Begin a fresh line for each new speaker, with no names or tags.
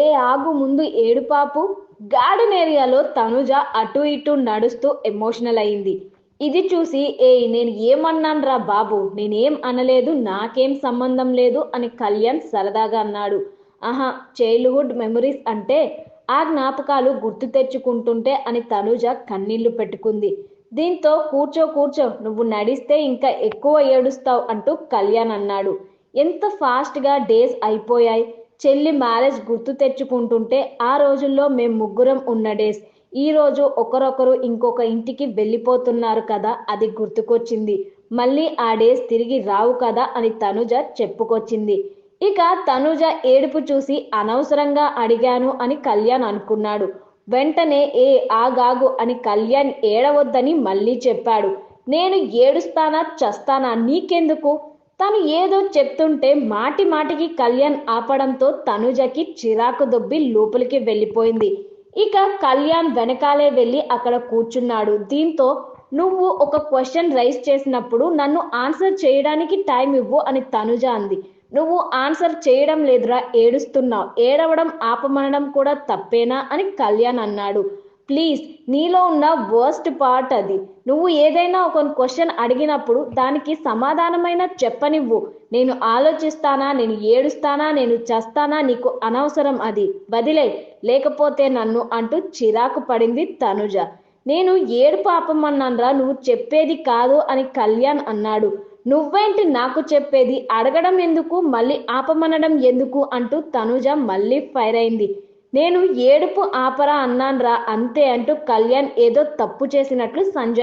ఏ ఆగు ముందు ఏడుపాపు గార్డెన్ ఏరియాలో తనుజ అటు ఇటు నడుస్తూ ఎమోషనల్ అయింది. ఇది చూసి ఏ నేను ఏమన్నాన్రా బాబు? నేనేం అనలేదు నాకేం సంబంధం లేదు అని కళ్యాణ్ సరదాగా అన్నాడు. ఆహా చైల్డ్హుడ్ మెమరీస్ అంటే ఆ జ్ఞాపకాలు గుర్తు తెచ్చుకుంటుంటే అని తనుజ కన్నీళ్ళు పెట్టుకుంది. దీంతో కూర్చో కూర్చో. నువ్వు నడిస్తే ఇంకా ఎక్కువ ఏడుస్తావు అంటూ కళ్యాణ్ అన్నాడు. ఎంత ఫాస్ట్గా డేస్ అయిపోయాయి. చెల్లి మ్యారేజ్ గుర్తు తెచ్చుకుంటుంటే ఆ రోజుల్లో మేం ముగ్గురం ఉన్న డేస్. ఈ రోజు ఒకరొకరు ఇంకొక ఇంటికి వెళ్ళిపోతున్నారు కదా అది గుర్తుకొచ్చింది. మళ్ళీ ఆ డేస్ తిరిగి రావు కదా అని తనుజ చెప్పుకొచ్చింది. ఇక తనుజ ఏడుపు చూసి అనవసరంగా అడిగాను అని కళ్యాణ్ అనుకున్నాడు. వెంటనే ఏ ఆగాగు అని కళ్యాణ్ ఏడవద్దని మళ్ళీ చెప్పాడు. నేను ఏడుస్తానా చస్తానా నీకెందుకు? తను ఏదో చెప్తుంటే మాటి మాటికి కళ్యాణ్ ఆపడంతో తనుజకి చిరాకు దొబ్బి లోపలికి వెళ్ళిపోయింది. ఇక కళ్యాణ్ వెనకాలే వెళ్ళి అక్కడ కూర్చున్నాడు. దీంతో నువ్వు ఒక క్వశ్చన్ రైజ్ చేసినప్పుడు నన్ను ఆన్సర్ చేయడానికి టైం ఇవ్వు అని తనుజ అంది. నువ్వు ఆన్సర్ చేయడం లేదురా ఏడుస్తున్నావు. ఏడవడం ఆపమనడం కూడా తప్పేనా అని కళ్యాణ్ అన్నాడు. ప్లీజ్ నీలో ఉన్న వర్స్ట్ పార్ట్ అది. నువ్వు ఏదైనా ఒక క్వశ్చన్ అడిగినప్పుడు దానికి సమాధానమైన చెప్పనివ్వు. నేను ఆలోచిస్తానా నేను ఏడుస్తానా నేను చేస్తానా నీకు అనవసరం అది. వదిలే లేకపోతే నన్ను అంటూ చిరాకు పడింది తనుజ. నేను ఏడు పాపం పాపమన్నాన్రా నువ్వు చెప్పేది కాదు అని కళ్యాణ్ అన్నాడు. నువ్వేంటి నాకు చెప్పేది? అడగడం ఎందుకు? మళ్ళీ ఆపమనడం ఎందుకు? అంటూ తనుజ మళ్ళీ ఫైర్ అయింది. నేను ఏడుపు ఆపరా అన్నాన్రా అంతే అంటూ కళ్యాణ్ ఏదో తప్పు చేసినట్లు సంజయ్